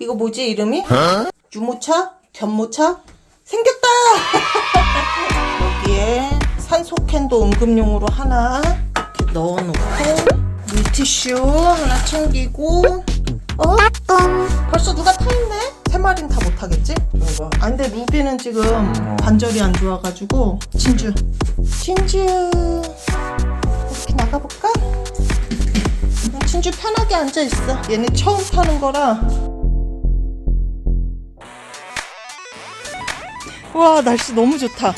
이거 뭐지 이름이? 유모차? 견모차? 생겼다! 여기에 산소 캔도 응급용으로 하나 이렇게 넣어놓고 물티슈 하나 챙기고 어? 벌써 누가 타있네? 세 마리는 다 못하겠지? 이거 아 근데 루비는 지금 관절이 안 좋아가지고 진주 진주 이렇게 나가볼까? 어, 진주 편하게 앉아있어 얘네 처음 타는 거라 와 날씨 너무 좋다.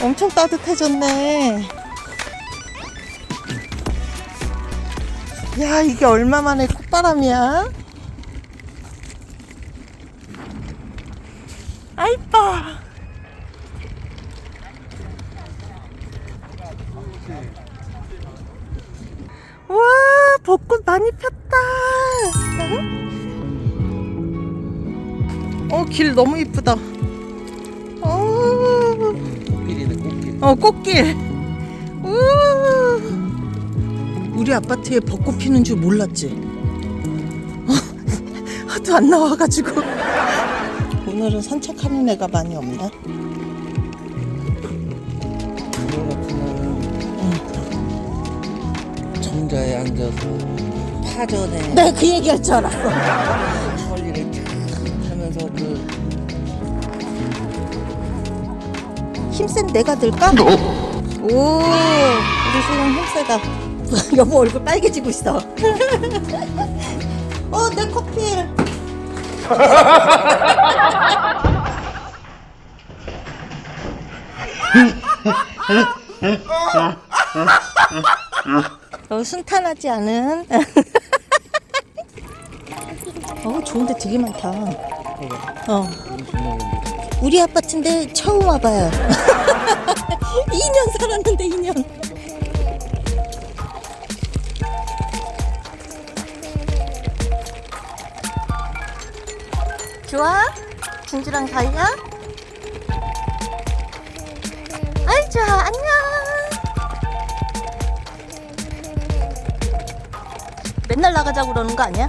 엄청 따뜻해졌네. 야 이게 얼마만에 콧바람이야? 아 이뻐. 와 벚꽃 많이 폈다. 어길 너무 이쁘다 어 꽃길. 우. 우리 아파트에 벚꽃 피는 줄 몰랐지? 어, 하도 안 나와가지고. 오늘은 산책하는 애가 많이 같은 날은 정자에 앉아서 파전에. 내가 그 얘기할 줄 알았어. 천리를 쫙 하면서 그 힘센 내가 들까? 오 우리 신랑 힘세다. 여보 얼굴 빨개지고 있어. 어 내 커피 어, 순탄하지 않은? 어 좋은데 되게 많다. 어 우리 아파트인데 처음 와봐요. 2년 살았는데 2년. 좋아? 진주랑 사이야? 아이 좋아 안녕. 맨날 나가자고 그러는 거 아니야?